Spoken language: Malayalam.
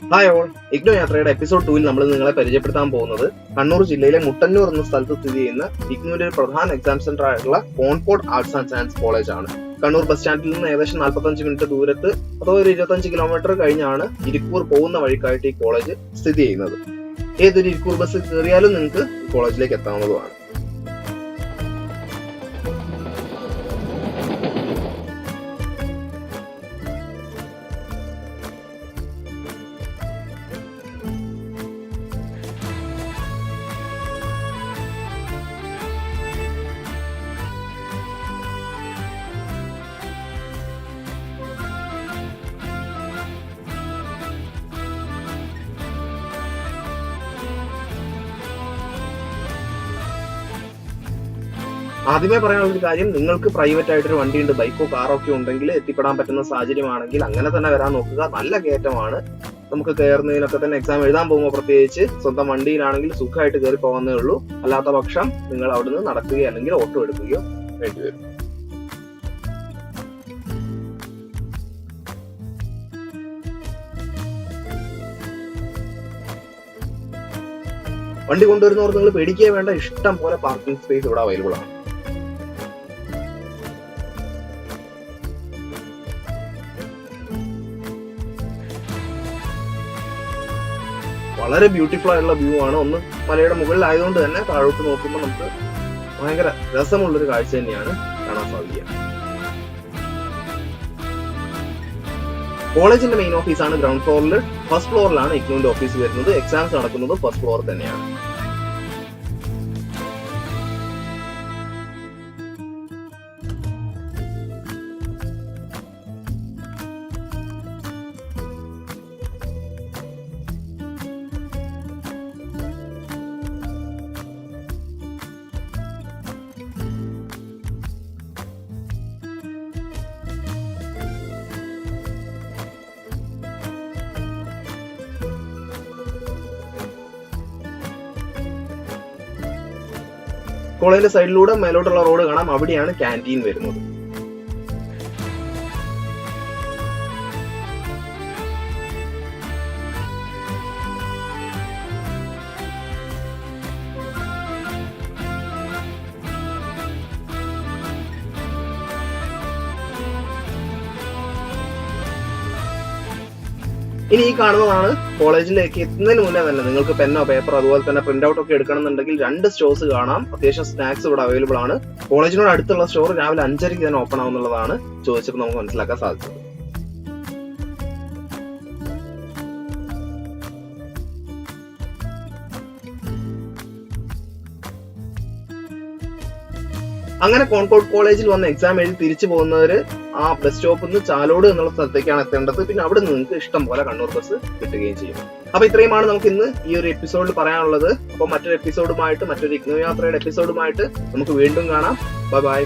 ഹായ് ഓൾ ഇഗ്നോ യാത്രയുടെ എപ്പിസോഡ് ടൂവിൽ നമ്മൾ നിങ്ങളെ പരിചയപ്പെടുത്താൻ പോകുന്നത് കണ്ണൂർ ജില്ലയിലെ മുട്ടന്നൂർ എന്ന സ്ഥലത്ത് സ്ഥിതി ചെയ്യുന്ന ഇഗ്നോയുടെ ഒരു പ്രധാന എക്സാം സെന്റർ ആയിട്ടുള്ള കോൺപോർട്ട് ആർട്സ് ആൻഡ് സയൻസ് കോളേജ് ആണ്. കണ്ണൂർ ബസ് സ്റ്റാൻഡിൽ നിന്ന് ഏകദേശം 45 മിനിറ്റ് ദൂരത്ത് അഥവാ ഒരു 25 കിലോമീറ്റർ കഴിഞ്ഞാണ് ഇരിക്കൂർ പോകുന്ന വഴിക്കായിട്ട് ഈ കോളേജ് സ്ഥിതി ചെയ്യുന്നത്. ഏതൊരു ഇരിക്കൂർ ബസ് കയറിയാലും നിങ്ങൾക്ക് കോളേജിലേക്ക് എത്താവുന്നതുമാണ്. ആദ്യമേ പറയാനുള്ള ഒരു കാര്യം നിങ്ങൾക്ക് പ്രൈവറ്റ് ആയിട്ടൊരു വണ്ടി ഉണ്ട് ബൈക്കോ കാറോ ഒക്കെ ഉണ്ടെങ്കിൽ എത്തിപ്പെടാൻ പറ്റുന്ന സാഹചര്യമാണെങ്കിൽ അങ്ങനെ തന്നെ വരാൻ നോക്കുക. നല്ല കയറ്റമാണ്. നമുക്ക് കയറുന്നതിനൊക്കെ തന്നെ എക്സാം എഴുതാൻ പോകുമ്പോൾ പ്രത്യേകിച്ച് സ്വന്തം വണ്ടിയിലാണെങ്കിൽ സുഖമായിട്ട് കയറി പോകുന്നേ ഉള്ളൂ. അല്ലാത്ത പക്ഷം നിങ്ങൾ അവിടുന്ന് നടക്കുകയോ അല്ലെങ്കിൽ ഓട്ടോ എടുക്കുകയോ വേണ്ടി വരും. വണ്ടി കൊണ്ടുവരുന്നവർ നിങ്ങൾ പേടിക്കുക വേണ്ട. ഇഷ്ടം പോലെ പാർക്കിംഗ് സ്പേസ് ഇവിടെ അവൈലബിൾ ആണ്. വളരെ ബ്യൂട്ടിഫുൾ ആയിട്ടുള്ള വ്യൂ ആണ്. ഒന്ന് മലയുടെ മുകളിലായതുകൊണ്ട് തന്നെ താഴോട്ട് നോക്കുമ്പോൾ നമുക്ക് ഭയങ്കര രസമുള്ളൊരു കാഴ്ച തന്നെയാണ് കാണാൻ സാധിക്കുക. കോളേജിന്റെ മെയിൻ ഓഫീസാണ് ഗ്രൗണ്ട് ഫ്ലോറിൽ ഫസ്റ്റ് ഫ്ലോറിലാണ് ഇഗ്നോന്റെ ഓഫീസ് വരുന്നത്. എക്സാംസ് നടക്കുന്നത് ഫസ്റ്റ് ഫ്ലോർ തന്നെയാണ്. കോളേജിന്റെ സൈഡിലൂടെ മേലോട്ടുള്ള റോഡ് കാണാം. അവിടെയാണ് ക്യാന്റീൻ വരുന്നത്. ഇനി ഈ കാണുന്നതാണ് കോളേജിലേക്ക് എത്തുന്നതിന് മുന്നേ തന്നെ നിങ്ങൾക്ക് പെന്നോ പേപ്പറോ അതുപോലെ തന്നെ പ്രിന്റ് ഔട്ട് ഒക്കെ എടുക്കണമെന്നുണ്ടെങ്കിൽ രണ്ട് സ്റ്റോഴ്സ് കാണാം. അത്യാവശ്യം സ്നാക്സ് ഇവിടെ അവൈലബിൾ ആണ്. കോളേജിനോട് അടുത്തുള്ള സ്റ്റോർ രാവിലെ അഞ്ചരയ്ക്ക് തന്നെ ഓപ്പൺ ആവുന്നുള്ളതാണ് ചോദിച്ചപ്പോൾ നമുക്ക് മനസ്സിലാക്കാൻ സാധിച്ചത്. അങ്ങനെ കോൺകോഡ് കോളേജിൽ വന്ന് എക്സാം എഴുതി തിരിച്ചു പോകുന്നവര് ആ ബസ് സ്റ്റോപ്പിൽ നിന്ന് ചാലോട് എന്നുള്ള സ്ഥലത്തേക്കാണ് എത്തേണ്ടത്. പിന്നെ അവിടെ നിന്ന് നിങ്ങൾക്ക് ഇഷ്ടം പോലെ കണ്ണൂർ ബസ് കിട്ടുകയും ചെയ്യും. അപ്പൊ ഇത്രയുമാണ് നമുക്ക് ഇന്ന് ഈ ഒരു എപ്പിസോഡിൽ പറയാനുള്ളത്. അപ്പൊ മറ്റൊരു എപ്പിസോഡുമായിട്ട് മറ്റൊരു ഇഗ്നോ യാത്രയുടെ എപ്പിസോഡുമായിട്ട് നമുക്ക് വീണ്ടും കാണാം. Bye bye